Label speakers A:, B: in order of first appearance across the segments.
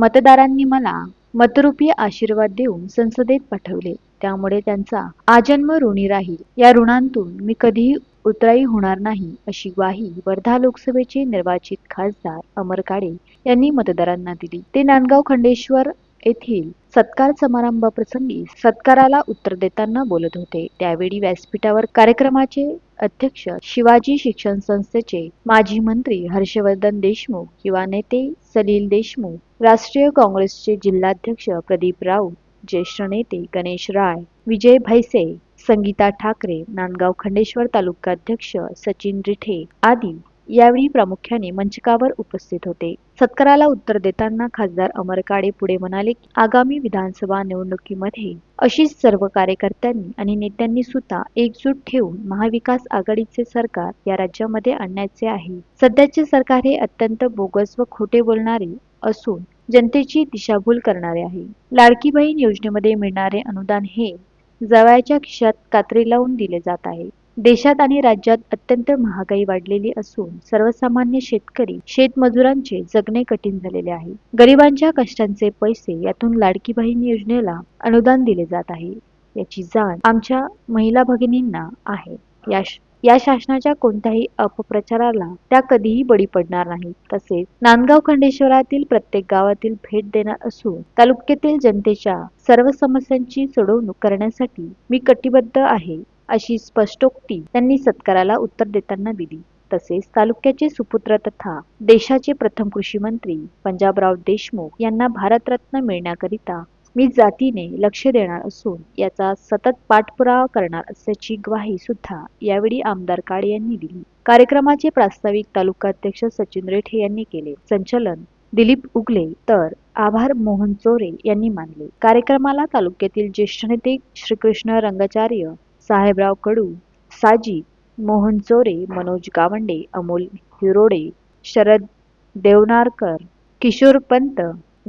A: मतदारांनी मला मतरूपी आशीर्वाद देऊन संसदेत पाठवले. त्यामुळे त्यांचा आजन्म ऋणी राहील. या ऋणांतून मी कधीही उतराई होणार नाही अशी ग्वाही वर्धा लोकसभेचे निर्वाचित खासदार अमर काळे यांनी मतदारांना दिली. ते नांदगाव खंडेश्वर येथील सत्कार समारंभाप्रसंगी सत्काराला उत्तर देताना बोलत होते. त्यावेळी व्यासपीठावर कार्यक्रमाचे अध्यक्ष शिवाजी शिक्षण संस्थेचे माजी मंत्री हर्षवर्धन देशमुख किंवा नेते सलील देशमुख राष्ट्रीय काँग्रेसचे जिल्हाध्यक्ष प्रदीप राऊत ज्येष्ठ नेते गणेश राय विजय भैसे संगीता ठाकरे नांदगाव खंडेश्वर तालुकाध्यक्ष सचिन रिठे आदी यावेळी प्रामुख्याने मंचकावर उपस्थित होते. सत्काराला उत्तर देताना खासदार अमर काळे पुढे म्हणाले की आगामी विधानसभा निवडणुकीमध्ये अशीच सर्व कार्यकर्त्यांनी आणि नेत्यांनी सुद्धा एकजूट ठेवून महाविकास आघाडीचे सरकार या राज्यामध्ये आणण्याचे आहे. सध्याचे सरकार हे अत्यंत बोगस व खोटे बोलणारे असून जनतेची दिशाभूल करणारे आहे. लाडकी बहीण योजनेमध्ये मिळणारे अनुदान हे जवळच्या खिशात कात्री लावून दिले जात आहे. देशात आणि राज्यात अत्यंत महागाई वाढलेली असून सर्वसामान्य शेतकरी शेतमजुरांचे जगणे कठीण झालेले आहे. गरिबांच्या कष्टांचे पैसे यातून लाडकी बहीण योजनेला अनुदान दिले जात आहे. याची जाण आमच्या महिला भगिनींना आहे. या या शासनाच्या कोणत्याही अपप्रचाराला त्या कधीही बळी पडणार नाहीत. तसेच नांदगाव खंडेश्वरातील प्रत्येक गावातील भेट देणार असून तालुक्यातील जनतेच्या सर्व समस्यांची सोडवणूक करण्यासाठी मी कटिबद्ध आहे. अशी स्पष्टोक्ती त्यांनी सत्काराला उत्तर देताना दिली. तसेच तालुक्याचे सुपुत्र तथा देशाचे प्रथम कृषी मंत्री पंजाबराव देशमुख यांना भारतरत्न मिळण्याकरिता मी जातीने लक्ष देणार असून याचा सतत पाठपुरावा करणार असल्याची ग्वाही सुद्धा यावेळी आमदार काळे यांनी दिली. कार्यक्रमाचे प्रास्ताविक तालुका अध्यक्ष सचिन रेठे यांनी केले. संचलन दिलीप उगले तर आभार मोहन चोरे यांनी मानले. कार्यक्रमाला तालुक्यातील ज्येष्ठ नेते श्रीकृष्ण रंगाचार्य साहेबराव कडू साजी मोहन चोरे मनोज गावंडे अमोल हिरोडे शरद देवनारकर किशोर पंत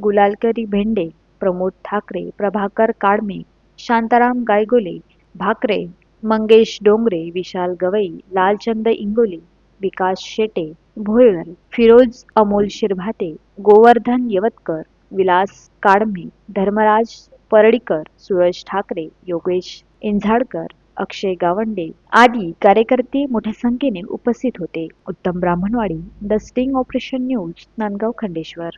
A: गुलालकरी भेंडे प्रमोद ठाकरे प्रभाकर काडमे शांताराम गायगोले भाकरे मंगेश डोंगरे विशाल गवई लालचंद इंगोले विकास शेटे भोयर फिरोज अमोल शिरभाते गोवर्धन यवतकर विलास काडमे धर्मराज परडीकर सुरज ठाकरे योगेश इंझाडकर अक्षय गावंडे आदी कार्यकर्ते मोठ्या संख्येने उपस्थित होते. Uttam Brahmanwadi the sting operation news Nandgaon Khandeshwar.